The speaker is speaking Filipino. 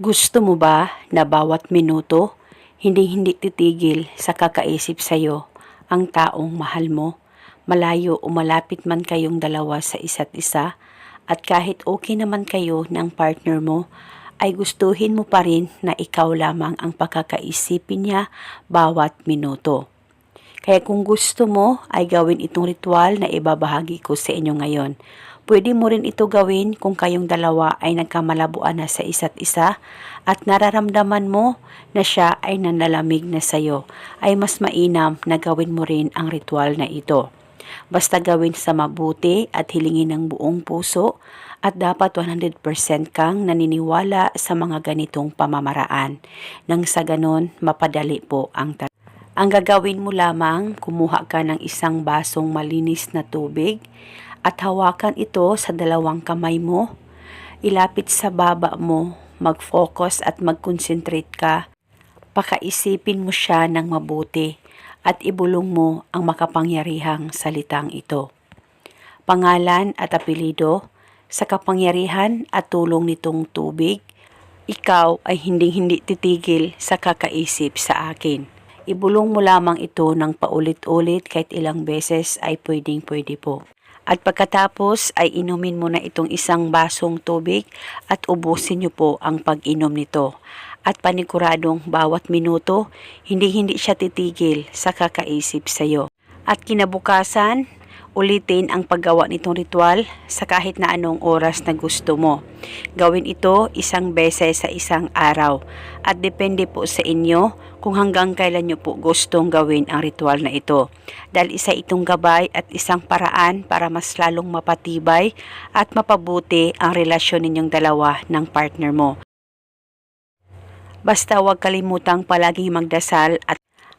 Gusto mo ba na bawat minuto, hindi-hindi titigil sa kakaisip sa'yo ang taong mahal mo? Malayo o malapit man kayong dalawa sa isa't isa at kahit okay naman kayo ng partner mo, ay gustuhin mo pa rin na ikaw lamang ang pakakaisipin niya bawat minuto. Kaya kung gusto mo ay gawin itong ritual na ibabahagi ko sa inyo ngayon. Pwede mo rin ito gawin kung kayong dalawa ay nagkamalabuan na sa isa't isa at nararamdaman mo na siya ay nanalamig na sayo, ay mas mainam na gawin mo rin ang ritual na ito. Basta gawin sa mabuti at hilingin ng buong puso at dapat 100% kang naniniwala sa mga ganitong pamamaraan. Nang sa ganon, mapadali po ang tar- ang gagawin mo lamang, kumuha ka ng isang basong malinis na tubig at hawakan ito sa dalawang kamay mo. Ilapit sa baba mo, mag-focus at mag-concentrate ka. Pakaisipin mo siya ng mabuti at ibulong mo ang makapangyarihang salitang ito. Pangalan at apelido, sa kapangyarihan at tulong nitong tubig, ikaw ay hindi-hindi titigil sa kakaisip sa akin. Ibulong mo lamang ito ng paulit-ulit kahit ilang beses ay pwedeng-pwede po. At pagkatapos ay inumin mo na itong isang basong tubig at ubusin niyo po ang pag-inom nito. At paniguradong bawat minuto, hindi-hindi siya titigil sa kakaisip sa iyo. At kinabukasan, ulitin ang paggawa nitong ritual sa kahit na anong oras na gusto mo. Gawin ito isang beses sa isang araw at depende po sa inyo kung hanggang kailan nyo po gustong gawin ang ritual na ito. Dahil isa itong gabay at isang paraan para mas lalong mapatibay at mapabuti ang relasyon ninyong dalawa ng partner mo. Basta huwag kalimutang palaging magdasal at